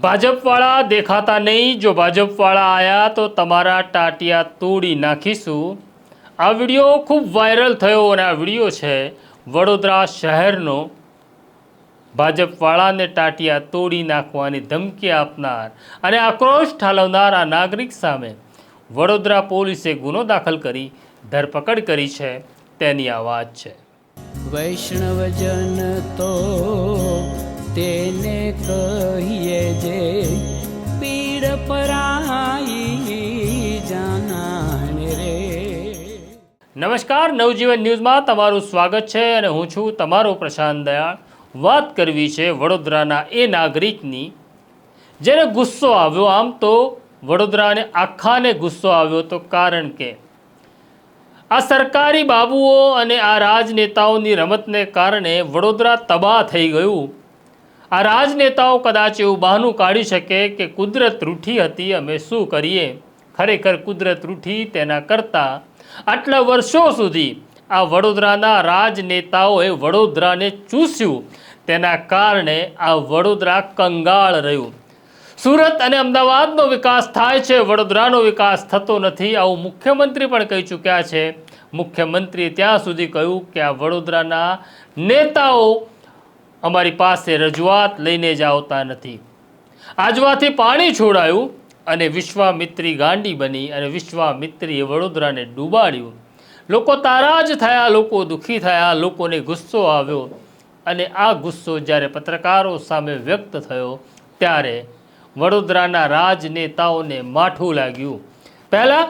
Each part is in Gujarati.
ભાજપવાળા દેખાતા નહીં. જો ભાજપવાળા આવ્યા તો તમારા ટાટિયા તોડી નાખીશું. આ વીડિયો ખૂબ વાયરલ થયો અને આ વીડિયો છે વડોદરા શહેરનો. ભાજપવાળાને ટાટિયા તોડી નાખવાની ધમકી આપનાર અને આક્રોશ ઠાલવનાર આ નાગરિક સામે વડોદરા પોલીસે ગુનો દાખલ કરી ધરપકડ કરી છે. તેની આ વાત છે. વૈષ્ણવજન તો તેને કહીએ જે પીડ પરાઈ જાનાને રે. નમસ્કાર, નવજીવન ન્યૂઝમાં તમારું સ્વાગત છે અને હું છું તમારો પ્રશાંત દયાળ. વાત કરવી છે વડોદરાના એ નાગરિકની. જેને ગુસ્સો આવ્યો આમ તો વડોદરાને આખાને ગુસ્સો આવ્યો તો કારણ કે? આ સરકારી બાબુઓ અને આ રાજનેતાઓની રમતને કારણે વડોદરા તબાહ થઈ ગયું. આ રાજનેતાઓ કદાચ એવું બહાનું કાઢી શકે કે કુદરત રૂઠી હતી, અમે શું કરીએ? ખરેખર કુદરત રૂઠી તેના કરતાં આટલા વર્ષો સુધી આ વડોદરાના રાજનેતાઓએ વડોદરાને ચૂસ્યું. તેના કારણે આ વડોદરા કંગાળ રહ્યું. સુરત અને અમદાવાદનો વિકાસ થાય છે, વડોદરાનો વિકાસ થતો નથી. આવું મુખ્યમંત્રી પણ કહી ચૂક્યા છે. મુખ્યમંત્રીએ ત્યાં સુધી કહ્યું કે આ વડોદરાના નેતાઓ અમારી પાસે રજૂઆત લઈને જ આવતા નથી. આજવાથી પાણી છોડાયું અને વિશ્વામિત્રી ગાંડી બની અને વિશ્વામિત્રીએ વડોદરાને ડૂબાડ્યું. લોકો તારાજ થયા, લોકો દુઃખી થયા, લોકોને ગુસ્સો આવ્યો અને આ ગુસ્સો જ્યારે પત્રકારો સામે વ્યક્ત થયો ત્યારે વડોદરાના રાજનેતાઓને માઠું લાગ્યું. પહેલાં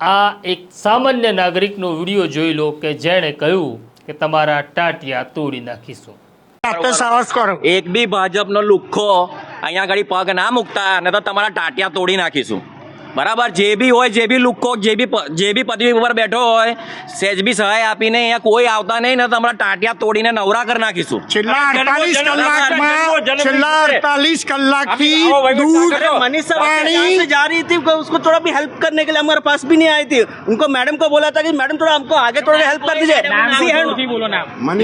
આ એક સામાન્ય નાગરિકનો વીડિયો જોઈ લો કે જેણે કહ્યું કે તમારા ટાટિયા તોડી નાખીશું. આપે સાહસ કરો. એક બી ભાજપનો લુખ્ખો અહીંયા આગળ પગ ના મૂકતા અને તો તમારા ટાટિયા તોડી નાખીશું. બરાબર જે બી હોય જે બી લુખ્ખો જે બી પ- જે બી પદવી ઉપર બેઠો હોય સેજ બી સહાય આપીને અહીંયા કોઈ આવતા નહીં ને તમારા ટાટિયા તોડીને નવરા કરી નાખીશું છેલ્લા અડતાલીસ જન્મ- કલાકમાં જન્મ- છેલ્લા અડતાલીસ કલાકથી आओ भाई, દૂધ अरे मनीषा पानी यहाँ से जा रही थी उसको थोड़ा भी हेल्प करने के लिए हमारे पास भी नहीं आई थी उनको मैडम को बोला था कि मैडम थोड़ा हमको आगे थोड़ा हेल्प कर दीजिए See, and-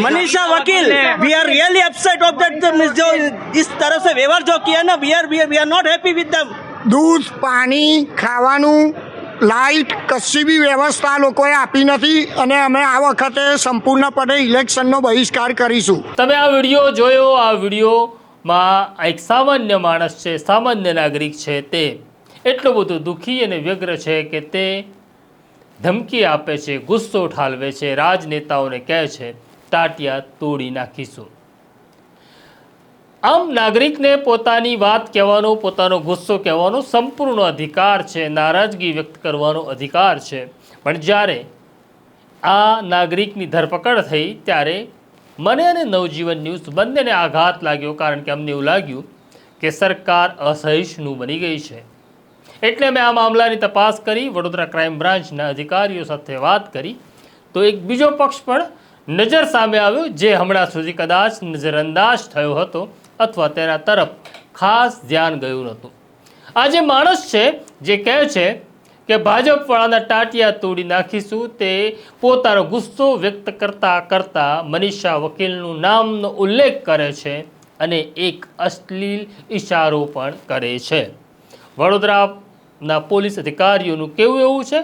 Manisha Vakil we are really upset of that जो इस तरह से व्यवहार जो किया ना we are we are not happy with them દૂધ, પાણી, ખાવાનું, લાઇટ, કશી બી વ્યવસ્થા લોકોએ આપી નથી અને અમે આ વખતે સંપૂર્ણપણે ઇલેક્શનનો બહિષ્કાર કરીશું. તમે આ વીડિયો જોયો, આ વિડીયોમાં એક સામાન્ય માણસ છે, સામાન્ય નાગરિક છે તે એટલો બધો દુઃખી અને વ્યગ્ર છે કે તે ધમકી આપે છે, ગુસ્સો ઠાલવે છે, રાજનેતાઓને કહે છે, તાટિયા તોડી નાખીશું. આમ નાગરિકને પોતાની વાત કહેવાનો, પોતાનો ગુસ્સો કહેવાનો સંપૂર્ણ અધિકાર છે, નારાજગી વ્યક્ત કરવાનો અધિકાર છે. પણ જ્યારે આ નાગરિકની ધરપકડ થઈ, ત્યારે મને અને નવજીવન ન્યૂઝ બંનેને આઘાત લાગ્યો, કારણ કે અમને એવું લાગ્યું કે સરકાર અસહિષ્ણુ બની ગઈ છે. એટલે મેં આ મામલાની તપાસ કરી, વડોદરા ક્રાઇમ બ્રાન્ચના અધિકારીઓ સાથે વાત કરી. તો એક બીજો પક્ષ પણ નજર સામે આવ્યો, જે હમણાં સુધી કદાચ નજરઅંદાજ થયો હતો અથવા તેના તરફ ખાસ ધ્યાન ગયું નહોતું. આ જે માણસ છે જે કહે છે કે ભાજપવાળાના ટાટિયા તોડી નાખીશું તે પોતાનો ગુસ્સો વ્યક્ત કરતા કરતા મનીષા વકીલનું નામનો ઉલ્લેખ કરે છે અને એક અશ્લીલ ઇશારો પણ કરે છે. વડોદરાના પોલીસ અધિકારીઓનું કેવું એવું છે?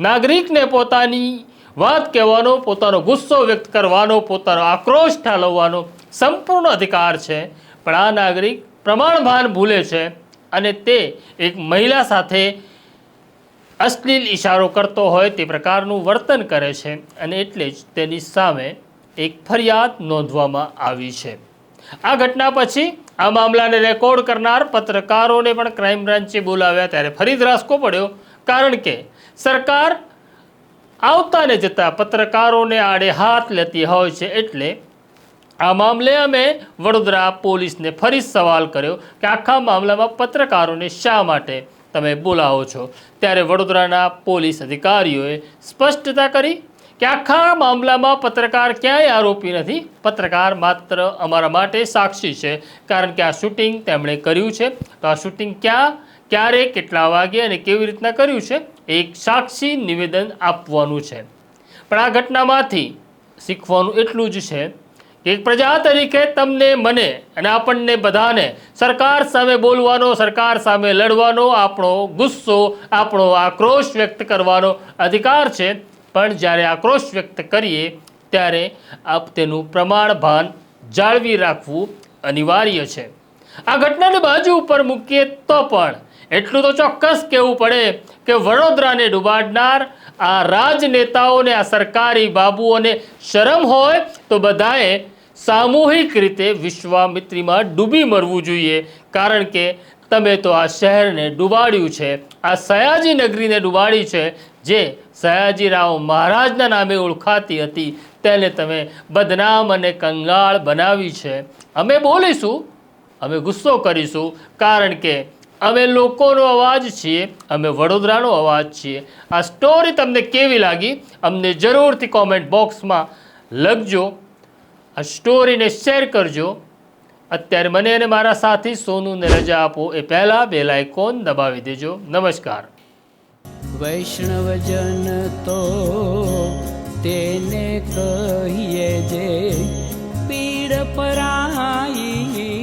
નાગરિકને પોતાની વાત કહેવાનો, પોતાનો ગુસ્સો વ્યક્ત કરવાનો, પોતાનો આક્રોશ ઠાલવવાનો સંપૂર્ણ અધિકાર છે, પણ આ નાગરિક પ્રમાણભાન ભૂલે છે અને તે એક મહિલા સાથે અશ્લીલ ઇશારો કરતો હોય તે પ્રકારનું વર્તન કરે છે અને એટલે જ તેની સામે એક ફરિયાદ નોંધવામાં આવી છે. આ ઘટના પછી આ મામલાને રેકોર્ડ કરનાર પત્રકારોને પણ ક્રાઇમ બ્રાન્ચે બોલાવ્યા ત્યારે ફરી ધ્રાસકો પડ્યો, કારણ કે સરકાર આવતાને જતા પત્રકારોને આડે હાથ લેતી હોય છે એટલે આ મામલે અમે વડોદરા પોલીસને ફરી સવાલ કર્યો કે આખા મામલામાં પત્રકારોને શા માટે તમે બોલાવો છો? ત્યારે વડોદરાના પોલીસ અધિકારીઓએ સ્પષ્ટતા કરી કે આખા મામલામાં પત્રકાર ક્યાંય આરોપી નથી. પત્રકાર માત્ર અમારા માટે સાક્ષી છે, કારણ કે આ શૂટિંગ તેમણે કર્યું છે. તો આ શૂટિંગ ક્યાં, ક્યારે, કેટલા વાગે અને કેવી રીતના કર્યું છે? એક સાક્ષી નિવેદન આપવાનું છે. પણ આ ઘટનામાંથી શીખવાનું એટલું જ છે એક પ્રજા તરીકે તમને મને અને આપણને બધાને સરકાર સામે બોલવાનો, સરકાર સામે લડવાનો આપણો ગુસ્સો, આપણો આક્રોશ વ્યક્ત કરવાનો અધિકાર છે. પણ જ્યારે આક્રોશ વ્યક્ત કરીએ, ત્યારે આપ તેનું પ્રમાણ ભાન જાળવી રાખવું અનિવાર્ય છે. આ ઘટનાને બાજુ ઉપર મૂકીએ તો પણ એટલું તો ચોક્કસ કહેવું પડે કે વડોદરાને ડૂબાડનાર આ રાજનેતાઓને, આ સરકારી બાબુઓને શરમ હોય તો બધાએ સામૂહિક રીતે વિશ્વામિત્રીમાં ડૂબી મરવું જોઈએ, કારણ કે તમે તો આ શહેરને ડૂબાડ્યું છે. આ સયાજી નગરીને ડૂબાડી છે, જે સયાજીરાવ મહારાજના નામે ઓળખાતી હતી. તેને તમે બદનામ અને કંગાળ બનાવી છે. અમે બોલીશું, અમે ગુસ્સો કરીશું, કારણ કે અમે લોકોનો અવાજ છીએ, અમે વડોદરાનો અવાજ છીએ. આ સ્ટોરી તમને કેવી લાગી? અમને જરૂરથી કોમેન્ટ બોક્સમાં લખજો. આ સ્ટોરીને શેર કરજો. અત્યારે મને અને મારા સાથી સોનુને રજા આપો એ પહેલાં બે લાઇકોન દબાવી દેજો. નમસ્કાર. વૈષ્ણવજન તો તેને કહીએ જે પીડ પરાઈ